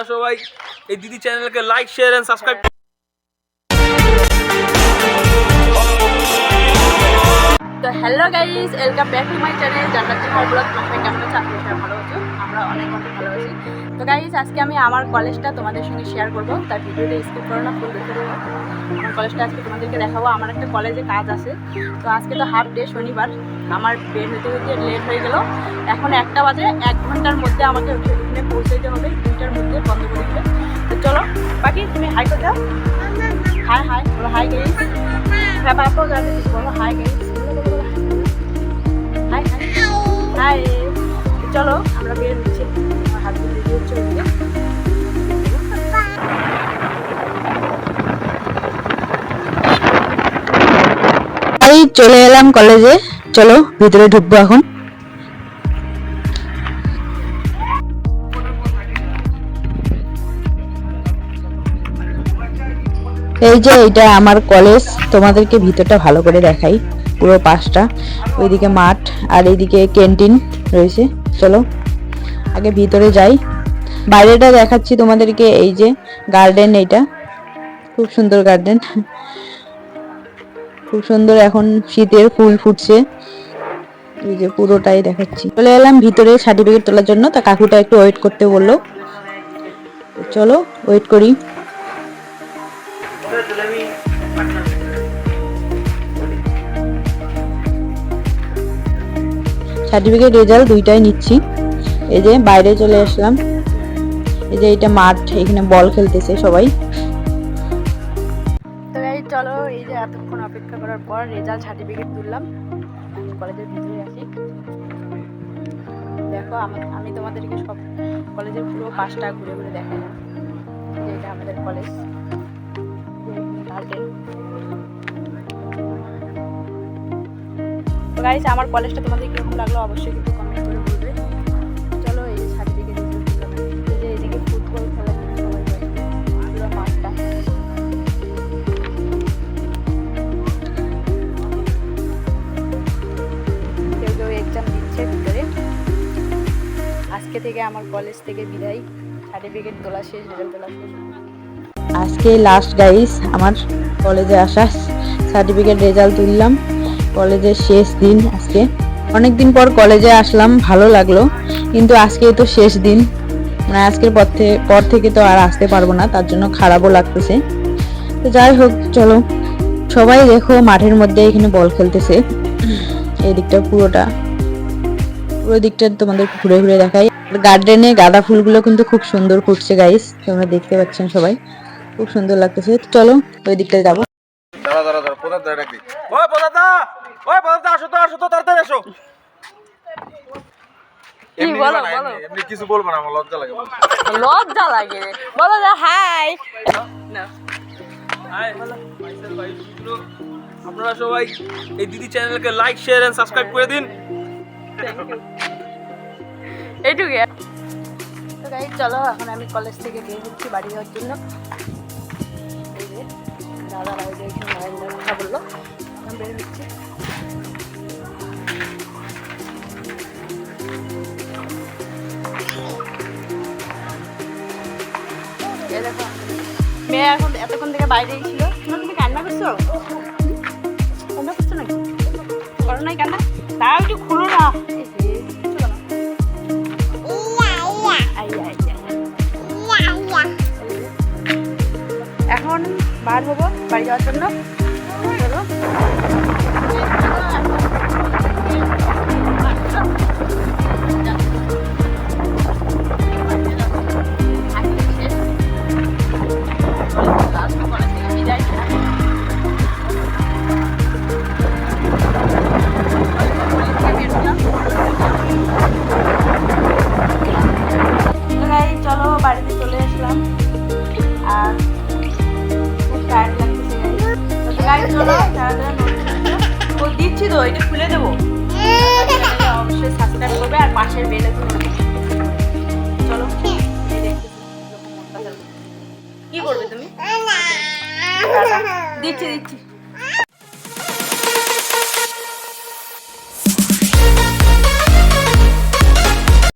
আপনারা সবাই এই দিদি চ্যানেলকে লাইক শেয়ার এন্ড সাবস্ক্রাইব তো hello guys welcome back to my channel Jannat Jahar vlog তোমরা কেমন আছো? আশা করি ভালো আছো। আমরা অনেক অনেক ভালো আছি। তো গাইজ আজকে আমি আমার কলেজটা তোমাদের সঙ্গে শেয়ার করব। তার ভিডিওটা স্কিপ করো না ফুল দেখে আমার কলেজটা আজকে তোমাদেরকে দেখাবো। আমার একটা কলেজে কাজ আছে। তো আজকে তো হাফ ডে শনিবার। আমার বের হতে হতে লেট হয়ে গেল। এখন একটা বাজে, এক ঘণ্টার মধ্যে আমাকে ওখানে পৌঁছে যেতে হবে। দুইটার হাই করে দাও হাই হাই বলো হাই গাইজ হ্যাঁ বাপাও যাবে বলো hi guys hi hi hi চলো আমরা বের হচ্ছি আমার হাত দিয়ে হচ্ছে এই চলে এলাম কলেজে চলো, ভিতরে ঢুকবো এখন। এই যে এটা আমার কলেজ, তোমাদেরকে ভিতরটা ভালো করে দেখাই, পুরো পাশটা। ওইদিকে মাঠ আর এইদিকে ক্যান্টিন রয়েছে। চলো, আগে ভিতরে যাই। বাইরেটা দেখাচ্ছি তোমাদেরকে, এই যে গার্ডেন এইটা। খুব সুন্দর গার্ডেন। খুব সুন্দর এখন শীতের ফুল ফুটছে। এই যে পুরোটাই দেখাচ্ছি। চলে এলাম ভিতরে সার্টিফিকেট তোলার জন্য। তা কাকুটা একটু ওয়েট করতে বলল। চলো ওয়েট করি। সার্টিফিকেট রেজাল্ট দুইটাই নিচ্ছি। এই যে বাইরে চলে আসলাম। এই যে এটা মাঠ, এখানে বল খেলতেছে সবাই। চলো, এই যে এতক্ষণ অপেক্ষা করার পর রেজাল্ট সার্টিফিকেট তুললাম। কলেজের ভিতরে আছি। দেখো, আমি তোমাদেরকে সব কলেজের পুরো পাঁচটা ঘুরে ঘুরে দেখালাম যে এটা আমাদের কলেজ। গাইস আমার কলেজটা তোমাদের কীরকম লাগল অবশ্যই কিন্তু কমেন্ট করে বলবে। চলো এই এই যে এদিকে ফুটবল যায় পুরো মাঠটা কেউ এক্সাম দিচ্ছে ভিতরে। আজকে থেকে আমার কলেজ থেকে বিদায়। সার্টিফিকেট তোলা শেষ রেজাল্ট তোলা শেষ। আজকে লাস্ট গাইস আমার কলেজে আসা সার্টিফিকেট রেজাল্ট তুললাম। কলেজের শেষ দিন আজকে। অনেক দিন পর কলেজে আসলাম, ভালো লাগল, কিন্তু আজকে তো শেষ দিন। মানে আজকের পর থেকে পর থেকে তো আর আসতে পারব না, তার জন্য খারাপও লাগতেছে। তো যাই হোক, চলো, সবাই দেখো মাঠের মধ্যে এখানে বল খেলতেছে। এই দিকটা পুরোটা। পুরো দিকটা তোমাদের ঘুরে ঘুরে দেখাই। গার্ডেনে গাঁদা ফুলগুলো কিন্তু খুব সুন্দর ফুটছে গাইস তোমরা দেখতে পাচ্ছেন সবাই। খুব সুন্দর লাগতেছে। চলো, ওই দিকটায় যাব। ওই দা আসো তো আসো তো তাড়াতাড়ি আসো। এমনি বলো, দিবা না, বলো। এমনি- এমনি কিছু বলব না আমার লজ্জা লাগে লজ্জা লাগে। বলো যে হাই হাই myself ভাই শুক্র। আপনারা সবাই এই দিদি চ্যানেলকে লাইক শেয়ার এন্ড সাবস্ক্রাইব করে দিন। এইটুকু তো গাই চলো এখন আমি কলেজ থেকে বের হচ্ছি বাড়ি যাওয়ার জন্য। দাদা এখানে বলল এখন বের হচ্ছি। দেখো মেয়ে এখন এতক্ষণ থেকে বাইরেই ছিল। তুমি কান্না করছ? কান্না করছ নাকি? করো নাই কান্না? তাও একটু খুলো না। এখন বার হব বাড়ি যাওয়ার জন্য। কি করবে তুমি? দেখছি দিচ্ছি দিচ্ছি।